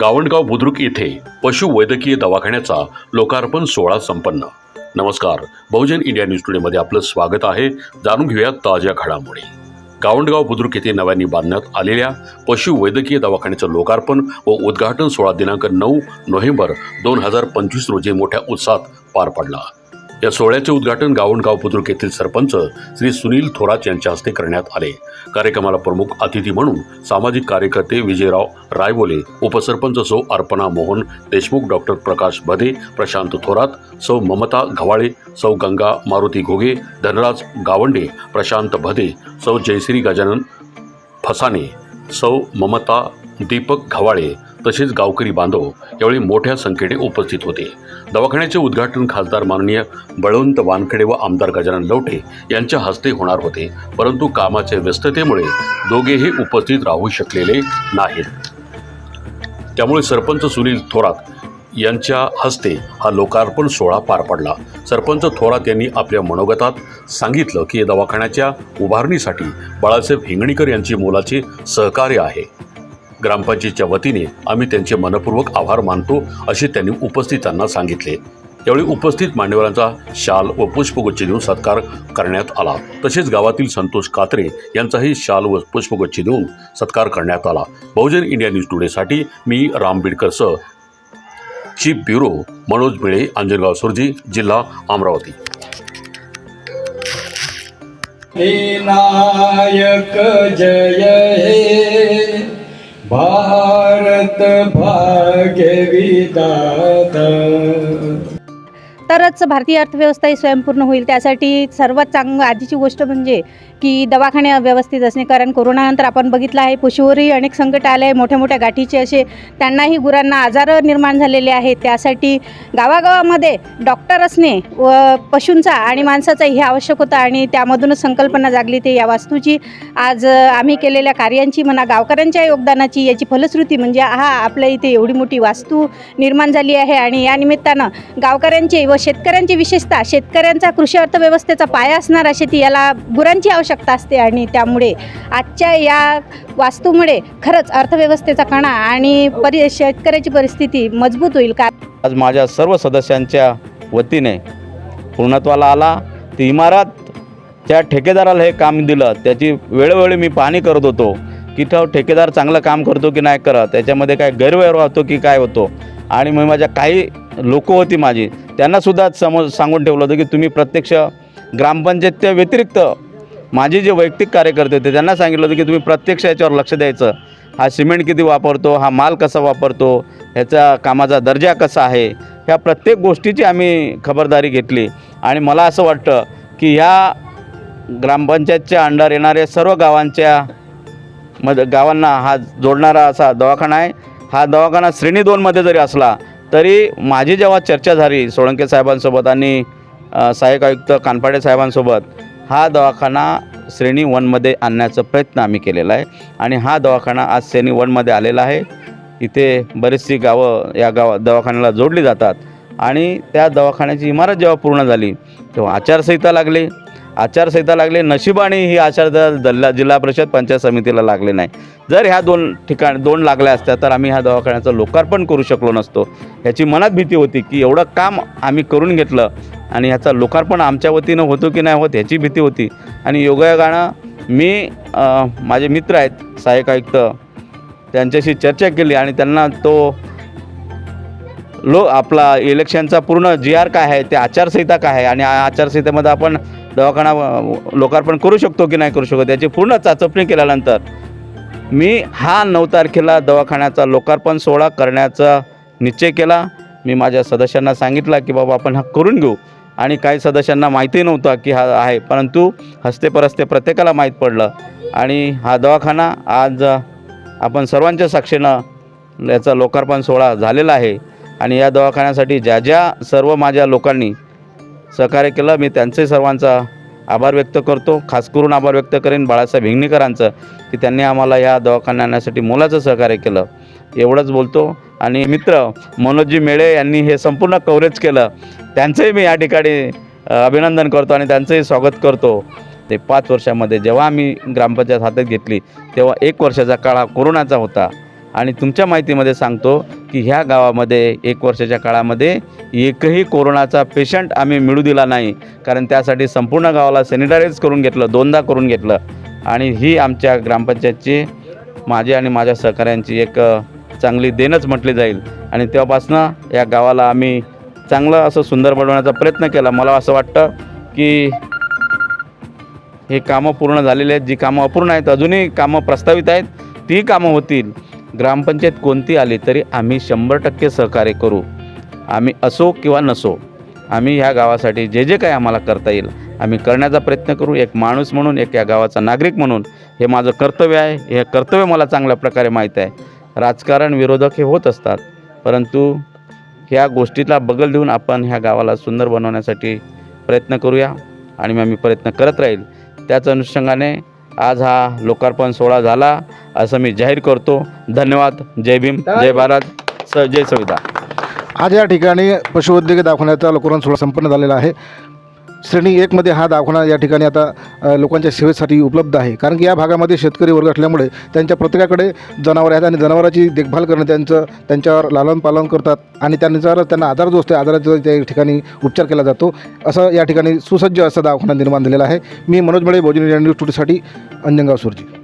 गावंडगाव बुद्रुक येथे पशुवैद्यकीय दवाखान्याचा लोकार्पण सोहळा संपन्न. नमस्कार. बहुजन इंडिया न्यूज टुडेमध्ये आपलं स्वागत आहे. जाणून घेऊया ताज्या घडामोडी. गावंडगाव बुद्रुक येथे नव्याने बांधण्यात आलेल्या पशुवैद्यकीय दवाखान्याचं लोकार्पण व उद्घाटन सोहळा दिनांक नऊ नोव्हेंबर दोन हजार पंचवीस रोजी मोठ्या उत्साहात पार पडला. या सोहळ्याचे उद्घाटन गावंडगाव बुद्रुक येथील सरपंच श्री सुनील थोरात यांच्या हस्ते करण्यात आले. कार्यक्रमाला प्रमुख अतिथी म्हणून सामाजिक कार्यकर्ते विजयराव रायबोले उपसरपंच सौ अर्पणा मोहन देशमुख डॉक्टर प्रकाश भदे प्रशांत थोरात सौ ममता घवाळे सौ गंगा मारुती घोगे धनराज गावंडे प्रशांत भदे सौ जयश्री गजानन फसाने सौ ममता दीपक घवाळे तसेच गावकरी बांधव यावेळी मोठ्या संख्येने उपस्थित होते. दवाखान्याचे उद्घाटन खासदार माननीय बळवंत वानखेडे व आमदार गजानन लवटे यांच्या हस्ते होणार होते. परंतु कामाच्या व्यस्ततेमुळे दोघेही उपस्थित राहू शकलेले नाहीत. त्यामुळे सरपंच सुनील थोरात यांच्या हस्ते हा लोकार्पण सोहळा पार पडला. सरपंच थोरात यांनी आपल्या मनोगतात सांगितलं की दवाखान्याच्या उभारणीसाठी बाळासाहेब हिंगणीकर यांची मोलाचे सहकार्य आहे. ग्रामपंचायतच्या वतीने आम्ही त्यांचे मनपूर्वक आभार मानतो असे त्यांनी उपस्थितांना सांगितले. यावेळी उपस्थित मान्यवरांचा शाल व पुष्पगुच्छ देऊन सत्कार करण्यात आला. तसेच गावातील संतोष कात्रे यांचाही शाल व पुष्पगुच्छ देऊन सत्कार करण्यात आला. बहुजन इंडिया न्यूज टुडेसाठी मी राम बिडकरसह चीफ ब्युरो मनोज मिळे अंजनगाव सुरजी जिल्हा अमरावती. नायक जय हे. ભારત ભાગ્ય વિદાતા. तरच भारतीय अर्थव्यवस्था ही स्वयंपूर्ण होईल. त्यासाठी सर्वात चांग आधीची गोष्ट म्हणजे की दवाखाने व्यवस्थित असणे कारण कोरोनानंतर आपण बघितलं आहे पशुवरही अनेक संकट आले आहे मोठ्या मोठ्या गाठीचे असे त्यांनाही गुरांना आजार निर्माण झालेले आहेत. त्यासाठी गावागावामध्ये डॉक्टर असणे व पशूंचा आणि माणसाचा हे आवश्यक होतं आणि त्यामधूनच संकल्पना जागली ते या वास्तूची. आज आम्ही केलेल्या कार्यांची म्हणा गावकऱ्यांच्या योगदानाची याची फलश्रुती म्हणजे हा आपल्या इथे एवढी मोठी वास्तू निर्माण झाली आहे आणि या निमित्तानं गावकऱ्यांचे व शेतकऱ्यांची विशेषतः शेतकऱ्यांचा कृषी अर्थव्यवस्थेचा पाया असणारा शेती याला गुरांची आवश्यकता असते आणि त्यामुळे आजच्या या वास्तूमुळे खरंच अर्थव्यवस्थेचा कणा आणि परि शेतकऱ्याची परिस्थिती मजबूत होईल. का आज माझ्या सर्व सदस्यांच्या वतीने पूर्णत्वाला आला. ती इमारत त्या ठेकेदाराला हे काम दिलं. त्याची वेळोवेळी मी पाहणी करत होतो की तो ठेकेदार चांगलं काम करतो की नाही करत. त्याच्यामध्ये काय गैरव्यवहार होतो की काय होतो. आणि मग माझ्या काही लोक होती माझी. त्यांनासुद्धा समज सांगून ठेवलं होतं की तुम्ही प्रत्यक्ष ग्रामपंचायतच्या व्यतिरिक्त माझे जे वैयक्तिक कार्यकर्ते होते त्यांना सांगितलं होतं की तुम्ही प्रत्यक्ष याच्यावर लक्ष द्यायचं. हा सिमेंट किती वापरतो हा माल कसा वापरतो ह्याचा कामाचा दर्जा कसा आहे ह्या प्रत्येक गोष्टीची आम्ही खबरदारी घेतली. आणि मला असं वाटतं की ह्या ग्रामपंचायतच्या अंडर येणाऱ्या सर्व गावांच्या मध गावांना हा जोडणारा असा दवाखाना आहे. हा दवाखाना श्रेणी दोनमध्ये जरी असला तरी माझी जेव्हा चर्चा झाली सोळंके साहेबांसोबत आणि सहाय्यक आयुक्त कानपाडे साहेबांसोबत हा दवाखाना श्रेणी वनमध्ये आणण्याचा प्रयत्न आम्ही केलेला आहे आणि हा दवाखाना आज श्रेणी वनमध्ये आलेला आहे. इथे बरीचशी गावं या गावा दवाखान्याला जोडली जातात आणि त्या दवाखान्याची इमारत जेव्हा पूर्ण झाली तेव्हा आचारसंहिता लागली. आचारसंहिता लागली नशिबाने ही आचारसंहिता जिल्हा जिल्हा परिषद पंचायत समितीला लागली नाही. जर ह्या दोन ठिकाण दोन लागल्या असत्या तर आम्ही ह्या दवाखान्याचं लोकार्पण करू शकलो नसतो. ह्याची मनात भीती होती की एवढं काम आम्ही करून घेतलं आणि ह्याचं लोकार्पण आमच्या वतीनं होतो की नाही होत ह्याची भीती होती. आणि योगायोगानं मी माझे मित्र आहेत सहाय्यक आयुक्त त्यांच्याशी चर्चा केली आणि त्यांना तो लो आपला इलेक्शनचा पूर्ण जी आर काय आहे ते आचारसंहिता काय आहे? आणि आ- आचारसंहितेमध्ये आपण दवाखाना लोकार्पण करू शकतो की नाही करू शकतो याची पूर्ण चाचपणी केल्यानंतर मी हा नऊ तारखेला दवाखान्याचा लोकार्पण सोहळा करण्याचा निश्चय केला. मी माझ्या सदस्यांना सांगितला की बाबा आपण हा करून घेऊ. आणि काही सदस्यांना माहिती नव्हता की हा आहे परंतु हस्ते परस्ते प्रत्येकाला माहीत पडलं. आणि हा दवाखाना आज आपण सर्वांच्या साक्षीनं याचा लोकार्पण सोहळा झालेला आहे. आणि या दवाखान्यासाठी ज्या ज्या सर्व माझ्या लोकांनी सहकार्य केलं. मी त्यांचे सर्वांचा आभार व्यक्त करतो. खास करून आभार व्यक्त करेन बाळासाहेब हिंगणेकरांचं की त्यांनी आम्हाला या दवाखान्या आणण्यासाठी मोलाचं सहकार्य केलं. एवढंच बोलतो. आणि मित्र मनोजी मेळे यांनी हे संपूर्ण कव्हरेज केलं. त्यांचंही मी या ठिकाणी अभिनंदन करतो आणि त्यांचंही स्वागत करतो. ते पाच वर्षामध्ये जेव्हा आम्ही ग्रामपंचायत हातात घेतली तेव्हा एक वर्षाचा काळ हा कोरोनाचा होता. आणि तुमच्या माहितीमध्ये सांगतो की ह्या गावामध्ये एक वर्षाच्या काळामध्ये एकही कोरोनाचा पेशंट आम्ही मिळू दिला नाही. कारण त्यासाठी संपूर्ण गावाला सॅनिटाईज करून घेतलं दोनदा करून घेतलं. आणि ही आमच्या ग्रामपंचायतची माझी आणि माझ्या सहकाऱ्यांची एक चांगली देणच म्हटली जाईल. आणि तेव्हापासनं या गावाला आम्ही चांगलं असं सुंदर बनवण्याचा प्रयत्न केला. मला असं वाटतं की हे कामं पूर्ण झालेली आहेत. जी कामं अपूर्ण आहेत अजूनही कामं प्रस्तावित आहेत ती कामं होतील. ग्रामपंचायत कोणती आली तरी आम्ही शंभर टक्के सहकार्य करू. आम्ही असो किंवा नसो आम्ही ह्या गावासाठी जे जे काय आम्हाला करता येईल आम्ही करण्याचा प्रयत्न करू. एक माणूस म्हणून एक या गावाचा नागरिक म्हणून हे माझं कर्तव्य आहे. हे कर्तव्य मला चांगल्या प्रकारे माहीत आहे. राजकारण विरोधक हे होत असतात परंतु ह्या गोष्टीला बगल देऊन आपण ह्या गावाला सुंदर बनवण्यासाठी प्रयत्न करूया आणि मग आम्ही प्रयत्न करत राहील. त्याच अनुषंगाने आज हा लोकार्पण सोहळा झाला असं मी जाहीर करतो. धन्यवाद. जय भीम. जय भारत. स जय संविधान आज या ठिकाणी पशुवैद्यकीय दवाखान्याचा लोकरण सोहळा संपन्न झालेला आहे. श्रेणी एकमध्ये हा दवाखाना या ठिकाणी आता लोकांच्या सेवेसाठी उपलब्ध आहे. कारण की या भागामध्ये शेतकरी वर्ग असल्यामुळे त्यांच्या प्रत्येकाकडे जनावरे आहेत आणि जनावरांची देखभाल करणं त्यांचं त्यांच्यावर लालन पालन करतात आणि त्यानुसार त्यांना आजार जो असतो आजाराचा त्या ठिकाणी उपचार केला जातो. असं या ठिकाणी सुसज्ज असं दवाखाना निर्माण झालेला आहे. मी मनोज मळे भोजन न्यूज टुडेसाठी अंजनगाव सुरजी.